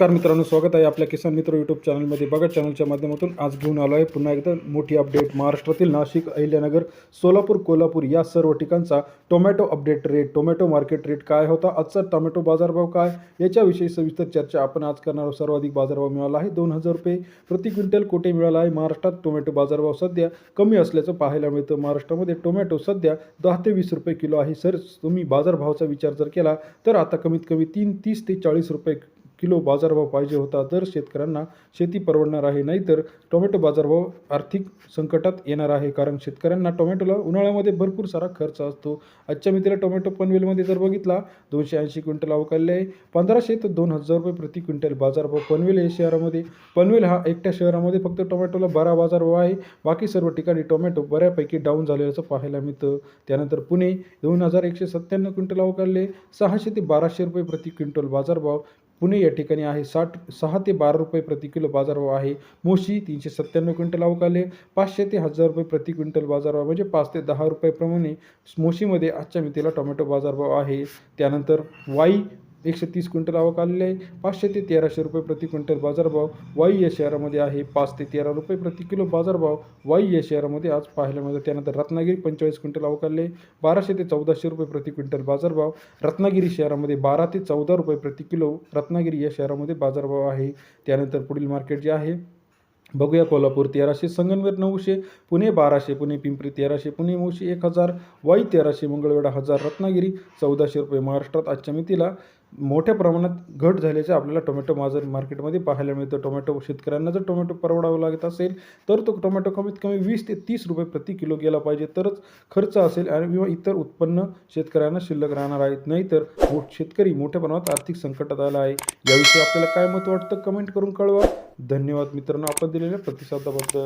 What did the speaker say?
नमस्कार मित्रांनो स्वागत आहे आपल्या किसान मित्र यूट्यूब चॅनलमध्ये बघा चॅनलच्या माध्यमातून आज घेऊन आलो आहे. पुन्हा एकदा मोठी अपडेट महाराष्ट्रातील नाशिक अहिल्यानगर सोलापूर कोल्हापूर या सर्व ठिकाणचा tomato update rate tomato market rate काय होता? आजचा टोमॅटो बाजारभाव काय? याच्याविषयी सविस्तर चर्चा आपण आज करणार आहोत. सर्वाधिक बाजारभाव मिळाला आहे दोन हजार रुपये. प्रति क्विंटल कोठे मिळाला आहे? महाराष्ट्रात टोमॅटो बाजारभाव सध्या कमी असल्याचं पाहायला मिळतं. महाराष्ट्रामध्ये टोमॅटो सध्या दहा ते वीस रुपये किलो आहे. सर तुम्ही बाजारभावाचा विचार जर केला तर आता कमीत कमी तीन तीस ते चाळीस रुपये किलो बाजारभाव पाहिजे होता तर शेतकऱ्यांना शेती परवडणार आहे. नाहीतर टोमॅटो बाजारभाव आर्थिक संकटात येणार आहे. कारण शेतकऱ्यांना टोमॅटोला उन्हाळ्यामध्ये भरपूर सारा खर्च असतो. आजच्या मितीला टोमॅटो पनवेलमध्ये जर बघितला दोनशे ऐंशी क्विंटल अवकाळले आहे. पंधराशे ते दोन हजार रुपये प्रति क्विंटल. बाजारभाव पनवेल या शहरामध्ये पनवेल हा एकट्या शहरामध्ये फक्त टोमॅटोला बारा बाजारभाव आहे. बाकी सर्व ठिकाणी टोमॅटो बऱ्यापैकी डाऊन झालेल्याचं पाहायला मिळतं. त्यानंतर पुणे दोन हजार एकशे सत्त्याण्णव क्विंटल अवकाळले सहाशे ते बाराशे रुपये प्रति क्विंटल बाजारभाव. पुणे या ठिकाणी आहे. साठ सहा ते बारा रुपये प्रति किलो बाजारभाव आहे. मोशी तीनशे सत्त्याण्णव क्विंटल अवकाले पाचशे ते हजार रुपये प्रति क्विंटल बाजारभाव म्हणजे पाच ते दहा रुपयेप्रमाणे मोशीमध्ये आजच्या मितीला टोमॅटो बाजारभाव आहे. त्यानंतर वाई एकशे तीस क्विंटल आवक आलेली आहे. पाचशे ते तेराशे रुपये प्रति क्विंटल बाजारभाव वाई या शहरामध्ये आहे. पाच ते तेरा रुपये प्रति किलो बाजारभाव वाई या शहरामध्ये आज पाहायला मिळतो. त्यानंतर रत्नागिरी पंचेचाळीस क्विंटल आवक आले बाराशे ते चौदाशे रुपये प्रति क्विंटल बाजारभाव रत्नागिरी शहरामध्ये बारा ते चौदा रुपये प्रति किलो रत्नागिरी या शहरामध्ये बाजारभाव आहे. त्यानंतर पुढील मार्केट जे आहे बघूया कोल्हापूर तेराशे संगमनेर नऊशे पुणे बाराशे पुणे पिंपरी तेराशे पुणे नऊशे एक हजार वाई तेराशे मंगळवेढा हजार रत्नागिरी चौदाशे रुपये महाराष्ट्रात आजच्या मितीला मोठ्या प्रमाणात घट झाल्याचे आपल्याला टोमॅटो बाजार मार्केटमध्ये पाहायला मिळतं. टोमॅटो शेतकऱ्यांना जर टोमॅटो परवडावं लागत असेल तर तो टोमॅटो कमीत कमी वीस ते तीस रुपये प्रति किलो गेला पाहिजे. तरच खर्च असेल आणि किंवा इतर उत्पन्न शेतकऱ्यांना शिल्लक राहणार आहेत. नाहीतर तर शेतकरी मोठ्या प्रमाणात आर्थिक संकटात आला आहे. याविषयी आपल्याला काय मत वाटतं? कमेंट करून कळवा. धन्यवाद मित्रांनो. आपण दिलेल्या प्रतिसादाबद्दल.